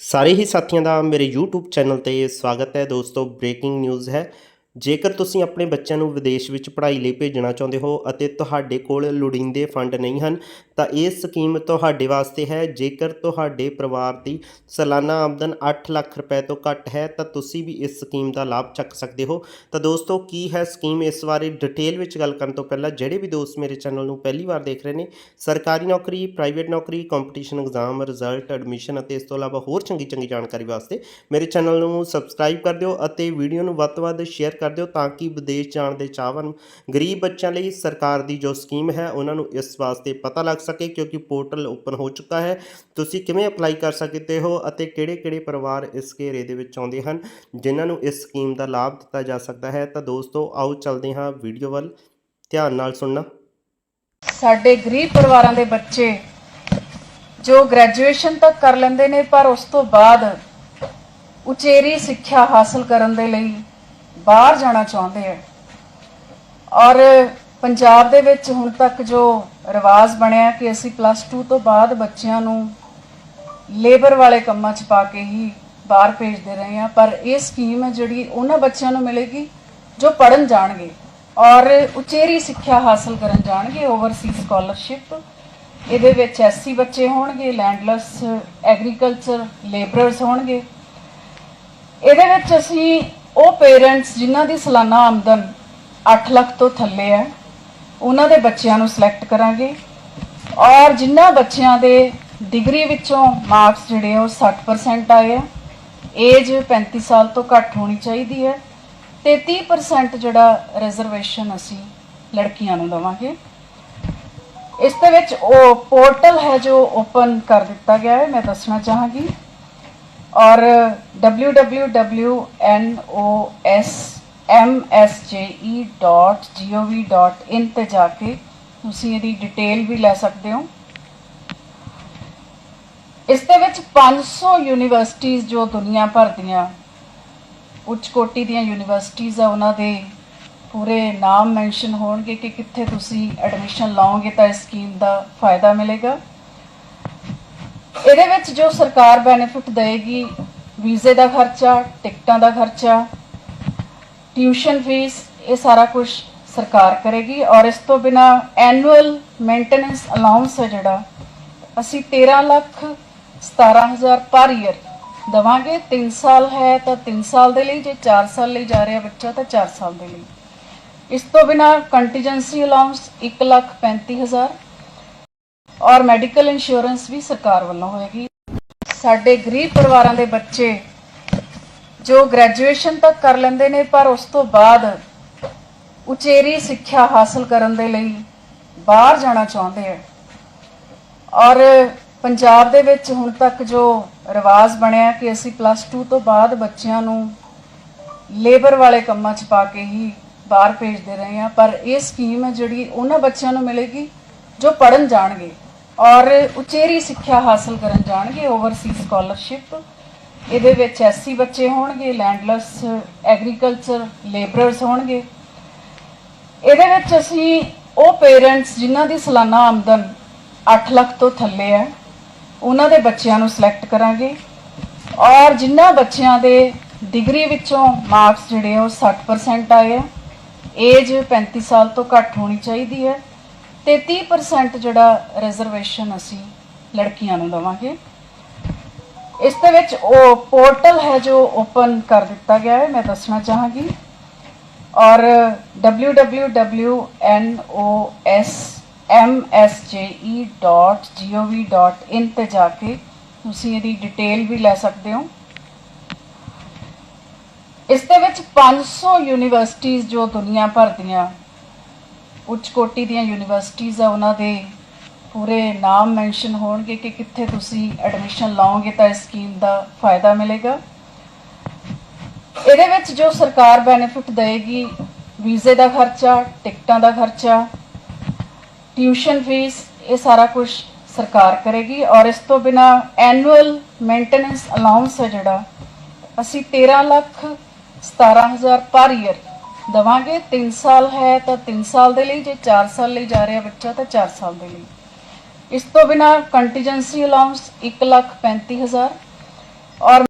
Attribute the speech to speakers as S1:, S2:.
S1: ਸਾਰੇ ਹੀ ਸਾਥੀਆਂ ਦਾ ਮੇਰੇ YouTube ਚੈਨਲ ਤੇ ਸਵਾਗਤ ਹੈ ਦੋਸਤੋ ਬ੍ਰੇਕਿੰਗ ਨਿਊਜ਼ ਹੈ। ਜੇਕਰ ਤੁਸੀਂ ਆਪਣੇ ਬੱਚਿਆਂ ਨੂੰ ਵਿਦੇਸ਼ ਵਿੱਚ ਪੜ੍ਹਾਈ ਲਈ ਭੇਜਣਾ ਚਾਹੁੰਦੇ ਹੋ ਅਤੇ ਤੁਹਾਡੇ ਕੋਲ ਲੋੜੀਂਦੇ ਫੰਡ ਨਹੀਂ ਹਨ ਤਾਂ ਇਹ ਸਕੀਮ ਤੁਹਾਡੇ ਵਾਸਤੇ ਹੈ। ਜੇਕਰ ਤੁਹਾਡੇ ਪਰਿਵਾਰ ਦੀ ਸਾਲਾਨਾ ਆਮਦਨ 8 ਲੱਖ ਰੁਪਏ ਤੋਂ ਘੱਟ ਹੈ, ਤਾਂ ਤੁਸੀਂ ਵੀ ਇਸ ਸਕੀਮ ਦਾ ਲਾਭ ਚੱਕ ਸਕਦੇ ਹੋ। ਤਾਂ ਦੋਸਤੋ, ਕੀ ਹੈ ਸਕੀਮ? ਇਸ ਬਾਰੇ ਡਿਟੇਲ ਵਿੱਚ ਗੱਲ ਕਰਨ ਤੋਂ ਪਹਿਲਾਂ ਜਿਹੜੇ ਵੀ ਦੋਸਤ ਮੇਰੇ ਚੈਨਲ ਨੂੰ ਪਹਿਲੀ ਵਾਰ ਦੇਖ ਰਹੇ ਨੇ, ਸਰਕਾਰੀ ਨੌਕਰੀ, ਪ੍ਰਾਈਵੇਟ ਨੌਕਰੀ ਕੰਪੀਟੀਸ਼ਨ ਐਗਜ਼ਾਮ ਰਿਜ਼ਲਟ ਐਡਮਿਸ਼ਨ ਅਤੇ ਇਸ ਤੋਂ ਇਲਾਵਾ ਹੋਰ ਚੰਗੀ ਚੰਗੀ ਜਾਣਕਾਰੀ ਵਾਸਤੇ ਮੇਰੇ ਚੈਨਲ ਨੂੰ ਸਬਸਕ੍ਰਾਈਬ ਕਰ ਦਿਓ ਅਤੇ ਵੀਡੀਓ ਨੂੰ ਵੱਧ ਤੋਂ ਵੱਧ ਸ਼ੇਅਰ ਕਰ ਦਿਓ ਤਾਂ ਕਿ ਵਿਦੇਸ਼ ਜਾਣ ਦੇ ਚਾਹਵਾਨ ਗਰੀਬ ਬੱਚਿਆਂ ਲਈ ਸਰਕਾਰ ਦੀ ਜੋ ਸਕੀਮ ਹੈ, ਉਹਨਾਂ ਨੂੰ ਇਸ ਵਾਸਤੇ ਪਤਾ ਲੱਗ ਸਕੇ ਕਿਉਂਕਿ ਪੋਰਟਲ ਓਪਨ ਹੋ ਚੁੱਕਾ ਹੈ। ਤੁਸੀਂ ਕਿਵੇਂ ਅਪਲਾਈ ਕਰ ਸਕਦੇ ਹੋ ਅਤੇ ਕਿਹੜੇ-ਕਿਹੜੇ ਪਰਿਵਾਰ ਇਸ ਘੇਰੇ ਦੇ ਵਿੱਚ ਆਉਂਦੇ ਹਨ, ਜਿਨ੍ਹਾਂ ਨੂੰ ਇਸ ਸਕੀਮ ਦਾ ਲਾਭ ਦਿੱਤਾ ਜਾ ਸਕਦਾ ਹੈ? ਤਾਂ ਦੋਸਤੋ, ਆਓ ਚੱਲਦੇ ਹਾਂ ਵੀਡੀਓ ਵੱਲ। ਧਿਆਨ ਨਾਲ ਸੁਣਨਾ।
S2: ਸਾਡੇ ਗਰੀਬ ਪਰਿਵਾਰਾਂ ਦੇ ਬੱਚੇ ਜੋ ਗ੍ਰੈਜੂਏਸ਼ਨ ਤੱਕ ਕਰ ਲੈਂਦੇ ਨੇ, ਪਰ ਉਸ ਤੋਂ ਬਾਅਦ ਉਚੇਰੀ ਸਿੱਖਿਆ ਹਾਸਲ ਕਰਨ ਦੇ ਲਈ ਬਾਹਰ ਜਾਣਾ ਚਾਹੁੰਦੇ ਆ ਔਰ ਪੰਜਾਬ ਦੇ ਵਿੱਚ ਹੁਣ ਤੱਕ ਜੋ ਰਿਵਾਜ ਬਣਿਆ ਕਿ ਅਸੀਂ ਪਲੱਸ 2 ਤੋਂ ਬਾਅਦ ਬੱਚਿਆਂ ਨੂੰ ਲੇਬਰ ਵਾਲੇ ਕੰਮਾਂ 'ਚ ਪਾ ਕੇ ਹੀ ਬਾਹਰ ਭੇਜਦੇ ਰਹੇ ਆ ਪਰ ਇਹ ਸਕੀਮ ਹੈ ਜਿਹੜੀ ਉਹਨਾਂ ਬੱਚਿਆਂ ਨੂੰ ਮਿਲੇਗੀ ਜੋ ਪੜਨ ਜਾਣਗੇ ਔਰ ਉਚੇਰੀ ਸਿੱਖਿਆ ਹਾਸਲ ਕਰਨ ਜਾਣਗੇ ਓਵਰਸੀਜ਼ ਸਕਾਲਰਸ਼ਿਪ ਇਹਦੇ ਵਿੱਚ ਐਸਸੀ ਬੱਚੇ ਹੋਣਗੇ ਲੈਂਡਲੈਸ ਐਗਰੀਕਲਚਰ ਲੇਬਰਰਸ ਹੋਣਗੇ। ਇਹਦੇ ਵਿੱਚ ਅਸੀਂ ਉਹ ਪੇਰੈਂਟਸ ਜਿਨ੍ਹਾਂ ਦੀ ਸਾਲਾਨਾ ਆਮਦਨ 8 ਲੱਖ ਤੋਂ ਥੱਲੇ ਹੈ ਉਹਨਾਂ ਦੇ ਬੱਚਿਆਂ ਨੂੰ ਸਿਲੈਕਟ ਕਰਾਂਗੇ। ਔਰ ਜਿਨ੍ਹਾਂ ਬੱਚਿਆਂ ਦੇ ਡਿਗਰੀ ਵਿੱਚੋਂ ਮਾਰਕਸ ਜਿਹੜੇ ਆ ਉਹ 60% ਆਏ ਆ। ਏਜ 35 ਸਾਲ ਤੋਂ ਘੱਟ ਹੋਣੀ ਚਾਹੀਦੀ ਹੈ ਤੇ 30% ਜਿਹੜਾ ਰਿਜ਼ਰਵੇਸ਼ਨ ਅਸੀਂ ਲੜਕੀਆਂ ਨੂੰ ਦਵਾਂਗੇ। ਇਸ ਦੇ ਵਿੱਚ ਉਹ ਪੋਰਟਲ ਹੈ ਜੋ ਓਪਨ ਕਰ ਦਿੱਤਾ ਗਿਆ ਹੈ, ਮੈਂ ਦੱਸਣਾ ਚਾਹਾਂਗੀ। ਔਰ www.nosmsje.gov.in ਤੇ ਜਾ ਕੇ ਤੁਸੀਂ ਇਹਦੀ ਡਿਟੇਲ ਵੀ ਲੈ ਸਕਦੇ ਹੋ। ਇਸ ਦੇ ਵਿੱਚ 500 ਯੂਨੀਵਰਸਿਟੀਆਂ ਜੋ ਦੁਨੀਆ ਭਰ ਦੀਆਂ ਉੱਚ ਕੋਟੀ ਦੀਆਂ ਯੂਨੀਵਰਸਿਟੀਆਂ ਆ, ਉਹਨਾਂ ਦੇ ਪੂਰੇ ਨਾਮ ਮੈਂਸ਼ਨ ਹੋਣਗੇ ਕਿ ਕਿੱਥੇ ਤੁਸੀਂ ਐਡਮਿਸ਼ਨ ਲਾਓਗੇ ਤਾਂ ਇਸ ਸਕੀਮ ਦਾ ਫਾਇਦਾ ਮਿਲੇਗਾ। ਇਹਦੇ ਵਿੱਚ ਜੋ ਸਰਕਾਰ ਬੈਨੀਫਿਟ ਦੇਗੀ ਵੀਜ਼ੇ ਦਾ ਖਰਚਾ, ਟਿਕਟਾਂ ਦਾ ਖਰਚਾ ਟਿਊਸ਼ਨ ਫੀਸ, ਇਹ ਸਾਰਾ ਕੁਝ ਸਰਕਾਰ ਕਰੇਗੀ ਔਰ ਇਸ ਤੋਂ ਬਿਨਾ ਐਨੂਅਲ ਮੇਨਟੇਨੈਂਸ ਅਲਾਉਂਸ ਹੈ ਜਿਹੜਾ, ਅਸੀਂ 13 ਲੱਖ 17000 ਪਰ ਈਅਰ ਦਵਾਂਗੇ। 3 ਸਾਲ ਹੈ ਤਾਂ 3 ਸਾਲ ਦੇ ਲਈ, ਜੇ 4 ਸਾਲ ਲਈ ਜਾ ਰਿਹਾ ਬੱਚਾ ਤਾਂ 4 ਸਾਲ ਦੇ ਲਈ। ਇਸ ਤੋਂ ਬਿਨਾ ਕੰਟੀਜੈਂਸੀ ਅਲਾਉਂਸ 1 ਲੱਖ 35000 ਔਰ ਮੈਡੀਕਲ ਇੰਸ਼ੋਰੈਂਸ ਵੀ ਸਰਕਾਰ ਵੱਲੋਂ ਹੋਏਗੀ। ਸਾਡੇ ਗਰੀਬ ਪਰਿਵਾਰਾਂ ਦੇ ਬੱਚੇ ਜੋ ਗ੍ਰੈਜੂਏਸ਼ਨ ਤੱਕ ਕਰ ਲੈਂਦੇ ਨੇ, ਪਰ ਉਸ ਤੋਂ ਬਾਅਦ ਉਚੇਰੀ ਸਿੱਖਿਆ ਹਾਸਲ ਕਰਨ ਦੇ ਲਈ ਬਾਹਰ ਜਾਣਾ ਚਾਹੁੰਦੇ ਆ। ਔਰ ਪੰਜਾਬ ਦੇ ਵਿੱਚ ਹੁਣ ਤੱਕ ਜੋ ਰਿਵਾਜ ਬਣਿਆ ਕਿ ਅਸੀਂ ਪਲੱਸ 2 ਤੋਂ ਬਾਅਦ ਬੱਚਿਆਂ ਨੂੰ ਲੇਬਰ ਵਾਲੇ ਕੰਮਾਂ 'ਚ ਪਾ ਕੇ ਹੀ ਬਾਹਰ ਭੇਜਦੇ ਰਹੇ ਆ ਪਰ ਇਹ ਸਕੀਮ ਹੈ ਜਿਹੜੀ ਉਹਨਾਂ ਬੱਚਿਆਂ ਨੂੰ ਮਿਲੇਗੀ ਜੋ ਪੜਨ ਜਾਣਗੇ ਔਰ ਉਚੇਰੀ ਸਿੱਖਿਆ ਹਾਸਲ ਕਰਨ ਜਾਣਗੇ ਓਵਰਸੀਜ਼ ਸਕਾਲਰਸ਼ਿਪ ਇਹਦੇ ਵਿੱਚ ਐਸਸੀ ਬੱਚੇ ਹੋਣਗੇ ਲੈਂਡਲੈਸ ਐਗਰੀਕਲਚਰ ਲੇਬਰਰਸ ਹੋਣਗੇ। ਇਹਦੇ ਵਿੱਚ ਅਸੀਂ ਉਹ ਪੇਰੈਂਟਸ ਜਿਨ੍ਹਾਂ ਦੀ ਸਾਲਾਨਾ ਆਮਦਨ 8 ਲੱਖ ਤੋਂ ਥੱਲੇ ਹੈ, ਉਹਨਾਂ ਦੇ ਬੱਚਿਆਂ ਨੂੰ ਸਿਲੈਕਟ ਕਰਾਂਗੇ। ਔਰ ਜਿਨ੍ਹਾਂ ਬੱਚਿਆਂ ਦੇ ਡਿਗਰੀ ਵਿੱਚੋਂ ਮਾਰਕਸ ਜਿਹੜੇ ਆ ਉਹ 60% ਆਏ ਆ ਏਜ 35 ਸਾਲ ਤੋਂ ਘੱਟ ਹੋਣੀ ਚਾਹੀਦੀ ਹੈ ਤੇ 30% ਜਿਹੜਾ ਰਿਜ਼ਰਵੇਸ਼ਨ ਅਸੀਂ ਲੜਕੀਆਂ ਨੂੰ ਦਵਾਂਗੇ। ਇਸ ਦੇ ਵਿੱਚ ਉਹ ਪੋਰਟਲ ਹੈ ਜੋ ਓਪਨ ਕਰ ਦਿੱਤਾ ਗਿਆ ਹੈ, ਮੈਂ ਦੱਸਣਾ ਚਾਹਾਂਗੀ। ਔਰ www.nosmsje.gov.in ਤੇ ਜਾ ਕੇ ਤੁਸੀਂ ਇਹਦੀ ਡਿਟੇਲ ਵੀ ਲੈ ਸਕਦੇ ਹੋ। ਇਸ ਦੇ ਵਿੱਚ 500 ਯੂਨੀਵਰਸਿਟੀਆਂ ਜੋ ਦੁਨੀਆ ਭਰ ਦੀਆਂ ਉੱਚ ਕੋਟੀ ਦੀਆਂ ਯੂਨੀਵਰਸਿਟੀਆਂ ਆ, ਉਹਨਾਂ ਦੇ ਪੂਰੇ ਨਾਮ ਮੈਂਸ਼ਨ ਹੋਣਗੇ ਕਿ ਕਿੱਥੇ ਤੁਸੀਂ ਐਡਮਿਸ਼ਨ ਲਾਓਗੇ ਤਾਂ ਇਸ ਸਕੀਮ ਦਾ ਫਾਇਦਾ ਮਿਲੇਗਾ। ਇਹਦੇ ਵਿੱਚ ਜੋ ਸਰਕਾਰ ਬੈਨੀਫਿਟ ਦੇਗੀ ਵੀਜ਼ੇ ਦਾ ਖਰਚਾ, ਟਿਕਟਾਂ ਦਾ ਖਰਚਾ ਟਿਊਸ਼ਨ ਫੀਸ ਇਹ ਸਾਰਾ ਕੁਝ ਸਰਕਾਰ ਕਰੇਗੀ ਔਰ ਇਸ ਤੋਂ ਬਿਨਾ ਐਨੂਅਲ ਮੇਨਟੇਨੈਂਸ ਅਲਾਉਂਸ ਹੈ ਜਿਹੜਾ, ਅਸੀਂ 13 ਲੱਖ 17000 ਪਰ ਈਅਰ ਦਵਾਂਗੇ। 3 ਸਾਲ ਹੈ ਤਾਂ 3 ਸਾਲ ਦੇ ਲਈ, ਜੇ 4 ਸਾਲ ਲਈ ਜਾ ਰਿਹਾ ਬੱਚਾ ਤਾਂ 4 ਸਾਲ ਦੇ ਲਈ। ਇਸ ਤੋਂ ਬਿਨਾ ਕੰਟੀਜੈਂਸੀ ਅਲਾਉਂਸ 1 ਲੱਖ 35000 ਔਰ